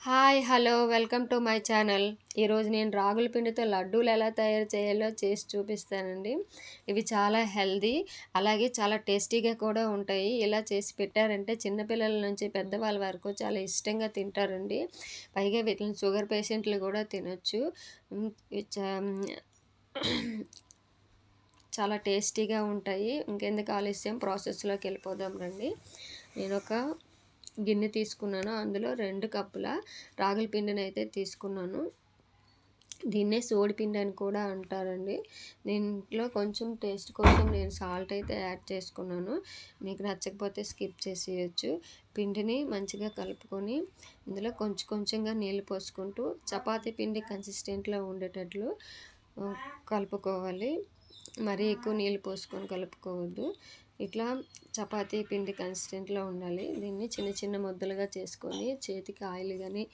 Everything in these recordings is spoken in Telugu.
Hi hello welcome to my channel. ఈరోజు నేను రాగుల పిండితో లడ్డూలు ఎలా తయారు చేయాలో చేసి చూపిస్తానండి. ఇవి చాలా హెల్దీ అలాగే చాలా టేస్టీగా కూడా ఉంటాయి. ఇలా చేసి పెట్టారంటే చిన్నపిల్లల నుంచి పెద్దవాళ్ళ వరకు చాలా ఇష్టంగా తింటారండి. పైగా వీటిని షుగర్ పేషెంట్లు కూడా తినొచ్చు. చా- చాలా టేస్టీగా ఉంటాయి. ఇంకెందుకు ఆలస్యం ప్రాసెస్లోకి వెళ్ళిపోదాం రండి. నేను ఒక గిన్నె తీసుకున్నాను. అందులో రెండు కప్పుల రాగుల పిండిని అయితే తీసుకున్నాను. దీన్నే సోడి పిండి అని కూడా అంటారండి. దీంట్లో కొంచెం టేస్ట్ కోసం నేను సాల్ట్ అయితే యాడ్ చేసుకున్నాను. మీకు నచ్చకపోతే స్కిప్ చేసేయచ్చు. పిండిని మంచిగా కలుపుకొని ఇందులో కొంచెం కొంచెంగా నీళ్ళు పోసుకుంటూ చపాతీ పిండి కన్సిస్టెంట్లో ఉండేటట్లు కలుపుకోవాలి. మరీ ఎక్కువ నీళ్ళు పోసుకొని కలుపుకోవద్దు. ఇట్లా చపాతీ పిండి కన్సిస్టెంట్లో ఉండాలి. దీన్ని చిన్న చిన్న ముద్దలుగా చేసుకొని చేతికి ఆయిల్ కానీ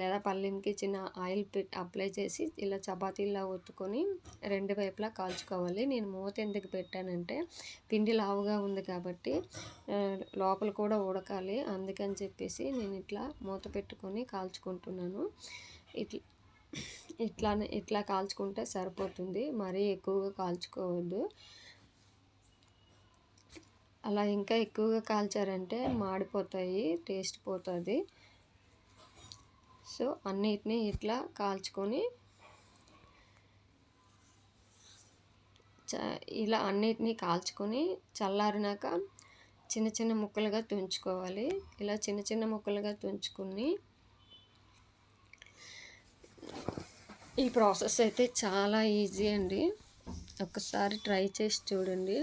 లేదా పల్లెంకి చిన్న ఆయిల్ పెట్టి అప్లై చేసి ఇలా చపాతీలా ఒత్తుకొని రెండు వైపులా కాల్చుకోవాలి. నేను మూత ఎందుకు పెట్టానంటే పిండి లావుగా ఉంది కాబట్టి లోపల కూడా ఉడకాలి. అందుకని చెప్పేసి నేను ఇట్లా మూత పెట్టుకొని కాల్చుకుంటున్నాను. ఇట్లా ఇట్లానే ఇట్లా కాల్చుకుంటే సరిపోతుంది. మరీ ఎక్కువగా కాల్చుకోవద్దు. అలా ఇంకా ఎక్కువగా కాల్చారంటే మాడిపోతాయి టేస్ట్ పోతుంది. సో అన్నిటినీ ఇట్లా కాల్చుకొని చ ఇలా అన్నిటినీ కాల్చుకొని చల్లారినాక చిన్న చిన్న ముక్కలుగా తుంచుకోవాలి. ఇలా చిన్న చిన్న ముక్కలుగా తుంచుకుని ఈ ప్రాసెస్ అయితే చాలా ఈజీ అండి. ఒకసారి ట్రై చేసి చూడండి.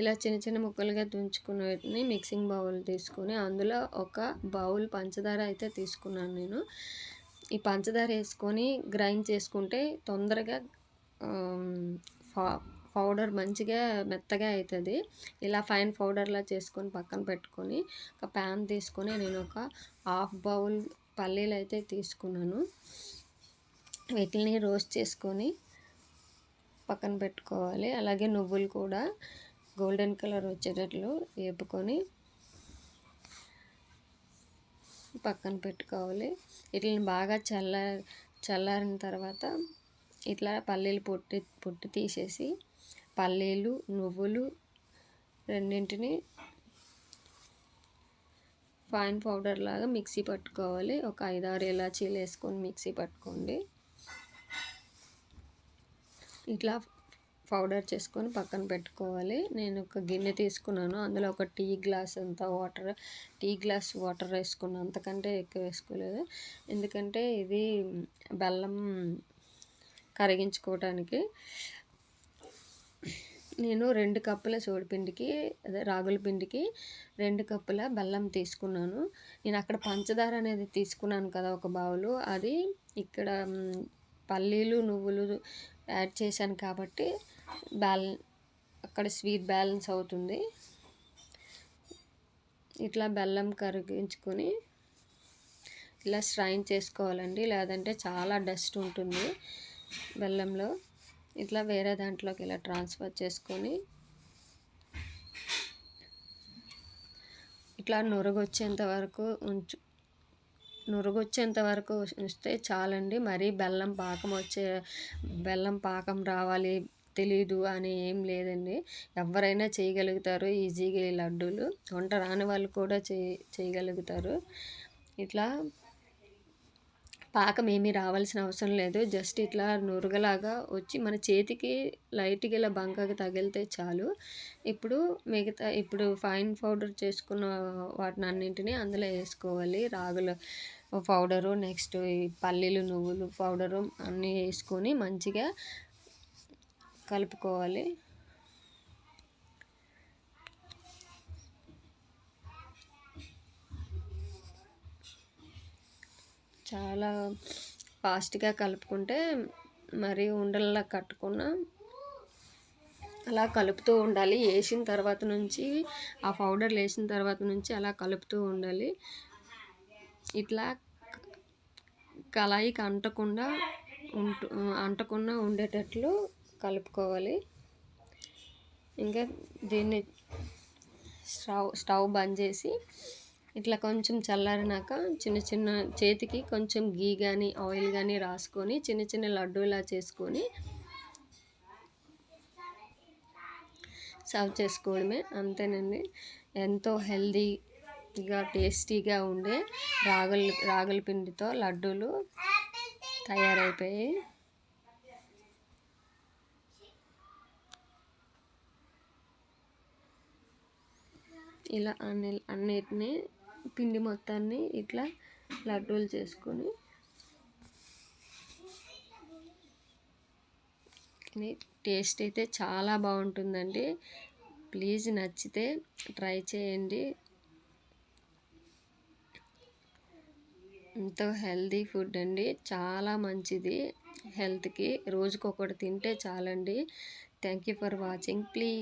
ఇలా చిన్న చిన్న ముక్కలుగా తుంచుకున్న వాటిని మిక్సింగ్ బౌల్ తీసుకొని అందులో ఒక బౌల్ పంచదార అయితే తీసుకున్నాను నేను. ఈ పంచదార వేసుకొని గ్రైండ్ చేసుకుంటే తొందరగా పౌడర్ మంచిగా మెత్తగా అవుతుంది ఇలా ఫైన్ పౌడర్లా చేసుకొని పక్కన పెట్టుకొని ఒక ప్యాన్ తీసుకొని నేను ఒక హాఫ్ బౌల్ పల్లీలు అయితే తీసుకున్నాను. వీటిని రోస్ట్ చేసుకొని పక్కన పెట్టుకోవాలి. అలాగే నువ్వులు కూడా గోల్డెన్ కలర్ వచ్చేటట్లు వేపుకొని పక్కన పెట్టుకోవాలి. వీటిని బాగా చల్ల చల్లారిన తర్వాత ఇట్లా పల్లీలు పొట్టి పొట్టు తీసేసి పల్లీలు నువ్వులు రెండింటిని ఫైన్ పౌడర్ లాగా మిక్సీ పట్టుకోవాలి. ఒక ఐదారు ఇలాచీలు వేసుకొని మిక్సీ పట్టుకోండి. ఇట్లా పౌడర్ చేసుకొని పక్కన పెట్టుకోవాలి. నేను ఒక గిన్నె తీసుకున్నాను. అందులో ఒక టీ గ్లాస్ అంత వాటర్ టీ గ్లాస్ వాటర్ వేసుకున్నాను అంతకంటే ఎక్కువ వేసుకోలేదు. ఎందుకంటే ఇది బెల్లం కరిగించుకోవటానికి నేను రెండు కప్పుల సోడిపిండికి అదే రాగుల పిండికి రెండు కప్పుల బెల్లం తీసుకున్నాను. నేను అక్కడ పంచదార అనేది తీసుకున్నాను కదా ఒక బౌలు. అది ఇక్కడ పల్లీలు నువ్వులు యాడ్ చేశాను కాబట్టి బ్యాల అక్కడ స్వీట్ బ్యాలెన్స్ అవుతుంది. ఇట్లా బెల్లం కరిగించుకొని ఇలా స్ట్రైన్ చేసుకోవాలండి. లేదంటే చాలా డస్ట్ ఉంటుంది బెల్లంలో. ఇట్లా వేరే దాంట్లోకి ఇలా ట్రాన్స్ఫర్ చేసుకొని ఇట్లా నురగొచ్చేంత వరకు ఉంచు నురగొచ్చేంత వరకు ఉంచితే చాలండి. మరీ బెల్లం పాకం వచ్చే బెల్లం పాకం రావాలి తెలీదు అని ఏం లేదండి. ఎవరైనా చేయగలుగుతారు ఈజీగా ఈ లడ్డూలు. వంట రాని వాళ్ళు కూడా చేయ చేయగలుగుతారు. ఇట్లా పాకం ఏమీ రావాల్సిన అవసరం లేదు. జస్ట్ ఇట్లా నురగలాగా వచ్చి మన చేతికి లైట్గా ఇలా బంకగా తగిలితే చాలు. ఇప్పుడు మిగతా ఇప్పుడు ఫైన్ పౌడర్ చేసుకున్న వాటిని అన్నింటినీ అందులో వేసుకోవాలి. రాగులు పౌడరు నెక్స్ట్ ఈ పల్లీలు నువ్వులు పౌడరు అన్నీ వేసుకొని మంచిగా కలుపుకోవాలి. చాలా ఫాస్ట్గా కలుపుకుంటే మరి ఉండల్లా కట్టుకున్న అలా కలుపుతూ ఉండాలి. వేసిన తర్వాత నుంచి ఆ పౌడర్ వేసిన తర్వాత నుంచి అలా కలుపుతూ ఉండాలి. ఇట్లా కళాయికి అంటకుండా ఉంటు అంటకుండా ఉండేటట్లు కలుపుకోవాలి. ఇంకా దీన్ని స్టవ్ స్టవ్ బంద్ చేసి ఇట్లా కొంచెం చల్లారినాక చిన్న చిన్న చేతికి కొంచెం గీ కానీ ఆయిల్ కానీ రాసుకొని చిన్న చిన్న లడ్డూలా చేసుకొని సర్వ్ చేసుకోవడమే. అంతేనండి. ఎంతో హెల్దీగా టేస్టీగా ఉండే రాగుల రాగుల పిండితో లడ్డూలు తయారైపోయాయి. ఇలా అన్ని అన్నిటినీ పిండి మొత్తాన్ని ఇట్లా లడ్డూలు చేసుకొని టేస్ట్ అయితే చాలా బాగుంటుందండి. ప్లీజ్ నచ్చితే ట్రై చేయండి. ఎంతో హెల్దీ ఫుడ్ అండి. చాలా మంచిది హెల్త్కి. రోజుకొకటి తింటే చాలండి. Thank you for watching. Please.